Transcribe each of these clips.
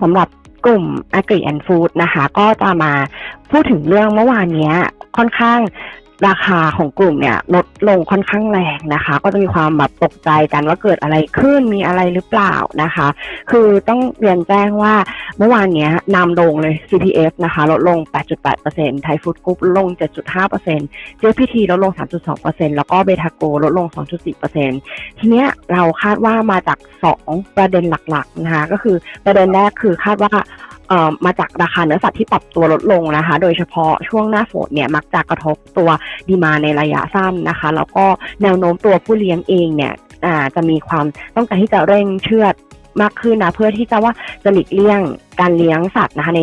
สำหรับกลุ่ม Agri and Food นะคะ ก็จะมาพูดถึงเรื่องเมื่อวานนี้ค่อนข้าง ราคาของกลุ่มเนี่ยลดลงค่อนข้างแรงนะคะ ก็จะมีความแบบตกใจกันว่าเกิดอะไรขึ้นมีอะไรหรือเปล่านะคะ คือต้องเรียนแจ้งว่าเมื่อวานเนี้ยนำลงเลย CPF นะคะลดลง 8.8%ไทยฟู้ดกรุ๊ปลดลง7.5% JPT ลดลง 3.2%แล้วก็เบทาโกลดลง 2.4%ทีเนี้ยเราคาดว่ามาจาก 2 ประเด็นหลักๆนะคะก็คือประเด็นแรกคือคาดว่า มาจากราคาเนื้อสัตว์ที่ปรับตัวลดลงนะคะ โดยเฉพาะช่วงหน้าฝนเนี่ยมักจะกระทบตัวดีมาในระยะสั้นนะคะ แล้วก็แนวโน้มตัวผู้เลี้ยงเองเนี่ยจะมีความต้องการที่จะเร่งเชือดมากขึ้นนะเพื่อที่จะว่าจะหลีกเลี่ยง การเลี้ยงสัตว์นะคะใน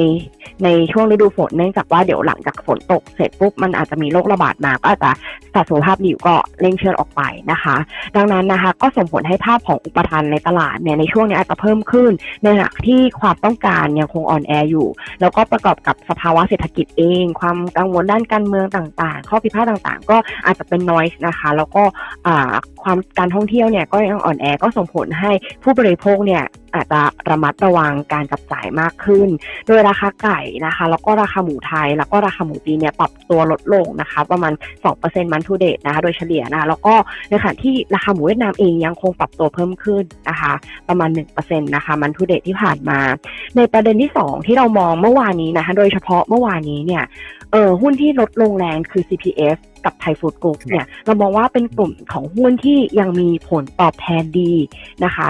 ในช่วงฤดูฝนเนื่องจากว่าเดี๋ยวหลังจากฝนตกเสร็จปุ๊บมันอาจจะมีโรคระบาดมาก็อาจจะสัตว์สุขภาพดีก็เร่งเชื้อออกไปนะคะ ดังนั้นนะคะก็ส่งผลให้ภาพของอุปทานในตลาดเนี่ยในช่วงนี้อาจจะเพิ่มขึ้น ในขณะที่ความต้องการยังคงอ่อนแออยู่ แล้วก็ประกอบกับสภาวะเศรษฐกิจเอง ความกังวลด้านการเมืองต่างๆ ข้อพิพาทต่างๆ ก็อาจจะเป็น noise นะคะ แล้วก็อ่าความการท่องเที่ยวเนี่ยก็ยังอ่อนแอก็ส่งผลให้ผู้บริโภคเนี่ยอาจจะระมัดระวังการจับจ่ายมากขึ้น โดยราคาไก่นะคะ แล้วก็ราคาหมูไทย แล้วก็ราคาหมูจีนเนี่ยปรับตัวลดลงนะคะ ประมาณ 2%มันทูเดตนะคะ โดยเฉลี่ยนะคะ แล้วก็ในขณะที่ราคาหมูเวียดนามเองยังคงปรับตัวเพิ่มขึ้นนะคะ ประมาณ 1%นะคะ มันทูเดตที่ผ่านมา ในประเด็นที่ 2 ที่เรามองเมื่อวานนี้นะคะ โดยเฉพาะเมื่อวานนี้เนี่ย เออหุ้นที่ลดลงแรงคือ CPF กับไทยฟู้ดกรุ๊ปเนี่ย เรามองว่าเป็นกลุ่มของหุ้นที่ยังมีผลตอบแทนดีนะคะ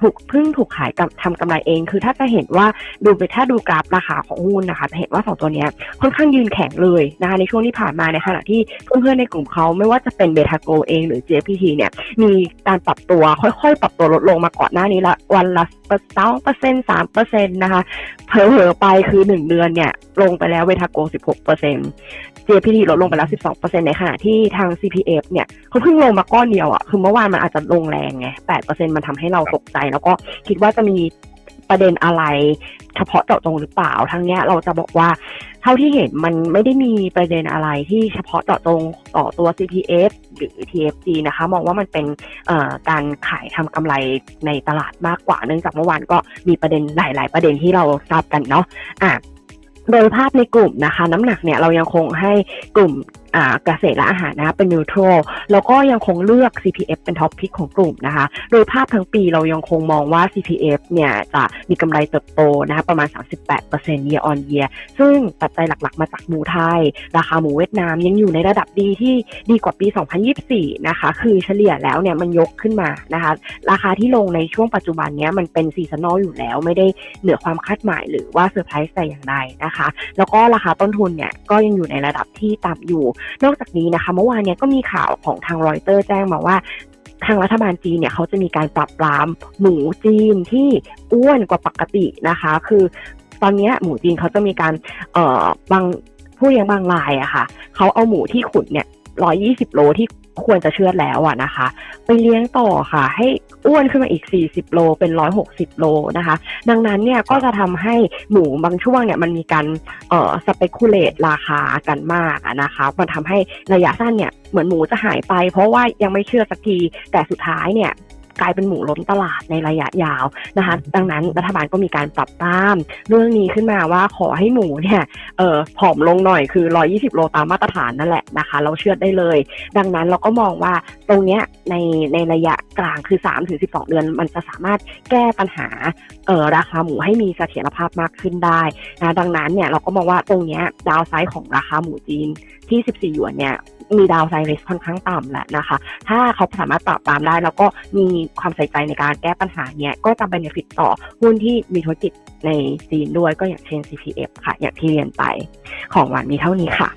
ถูกเพิ่งถูกขายทำกำไรเอง คือถ้าจะเห็นว่าดูไปถ้าดูกราฟราคาของหุ้นนะคะจะเห็นว่าสองตัวนี้ค่อนข้างยืนแข็งเลยนะคะในช่วงที่ผ่านมาในขณะที่เพื่อนๆในกลุ่มเขาไม่ว่าจะเป็นเบทาโกเองหรือ JPT เนี่ยมีการปรับตัวค่อยๆ ปรับตัวลดลงมาก่อนหน้านี้ละวันละสองเปอร์เซ็นต์สามเปอร์เซ็นต์นะคะเผลอๆไปคือหนึ่งเดือนเนี่ยลงไปแล้วเวทาโกสิบหกเปอร์เซ็นต์ JPT ลดลงไปแล้ว 12%ในขณะที่ทาง CPF เนี่ยเขาเพิ่งลงมาก้อนเดียวอะ่ะ คือเมื่อวานมันอาจจะลงแรงไง 8%มันทำให้เราตกใจแล้วก็คิดว่าจะมีประเด็นอะไรเฉพาะเจาะจงหรือเปล่า ทั้งเนี้ยเราจะบอกว่า เท่าที่เห็นมันไม่ได้มีประเด็นอะไรที่เฉพาะเจาะจงต่อตัว CPF หรือ TFG นะคะ มองว่ามันเป็นการขายทำกำไรในตลาดมากกว่า เนื่องจากเมื่อวานก็มีประเด็นหลาย ๆ ประเด็นที่เราทราบกันเนาะอะโดยภาพในกลุ่มนะคะ น้ำหนักเนี่ยเรายังคงให้กลุ่ม เกษตรและอาหารนะคะเป็นนิวทรัลแล้วก็ยังคงเลือก CPF เป็นท็อปพิกของกลุ่มนะคะ โดยภาพทั้งปีเรายังคงมองว่า CPF เนี่ยจะมีกำไรเติบโตนะคะประมาณ 38% year on year ซึ่งปัจจัยหลักๆ มาจากหมูไทย ราคาหมูเวียดนามยังอยู่ในระดับดีที่ดีกว่าปี 2024 นะคะ คือเฉลี่ยแล้วเนี่ยมันยกขึ้นมานะคะ ราคาที่ลงในช่วงปัจจุบันเนี้ยมันเป็นซีซันอลอยู่แล้วไม่ได้เหนือความคาดหมายหรือว่าเซอร์ไพรส์แต่อย่างใดนะคะ แล้วก็ราคาต้นทุนเนี่ยก็ยังอยู่ในระดับที่ต่ำอยู่นอกจากนี้นะคะ เมื่อวานเนี้ยก็มีข่าวของทางรอยเตอร์แจ้งมาว่าทางรัฐบาลจีนเนี่ยเขาจะมีการปรับปรามหมูจีนที่อ้วนกว่าปกตินะคะ คือตอนนี้หมูจีนเขาจะมีการเอ่อบางผู้เลี้ยงบางรายอะค่ะเขาเอาหมูที่ขุนเนี่ยร้อยี่สิบโลที่ควรจะเชือดแล้วอะนะคะ ไปเลี้ยงต่อค่ะ ให้ อ้วนขึ้นมาอีก 40 โลเป็น 160 โลนะคะ ดังนั้นเนี่ยก็จะทำให้หมูบางช่วงเนี่ยมันมีการเอ่อสเปกุเลตราคากันมากอะนะคะมันทำให้ระยะสั้นเนี่ยเหมือนหมูจะหายไป เพราะว่ายังไม่เชื่อสักทีแต่สุดท้ายเนี่ย กลายเป็นหมูล้นตลาดในระยะยาวนะคะ ดังนั้นรัฐบาลก็มีการปรับตามเรื่องนี้ขึ้นมาว่าขอให้หมูเนี่ยเออผอมลงหน่อยคือ 120 โลตามมาตรฐานนั่นแหละนะคะ เราเชื่อได้เลย ดังนั้นเราก็มองว่าตรงเนี้ยในในระยะกลางคือ3ถึง12 เดือน มันจะสามารถแก้ปัญหาเออราคาหมูให้มีเสถียรภาพมากขึ้นได้นะดังนั้นเนี่ยเราก็มองว่าตรงเนี้ยดาวไซด์ของราคาหมูจีนที่ 14 หยวนเนี่ย มีดาวไซด์ริสค่อนข้างต่ำแหละนะคะ ถ้าเขาสามารถปรับตามได้ แล้วก็มีความใส่ใจในการแก้ปัญหาเนี่ยก็จะเป็นฟิตต่อหุ้นที่มีธุรกิจในจีนด้วยก็อย่างเช่น CPF ค่ะ อย่างที่เรียนไปของหวานมีเท่านี้ค่ะ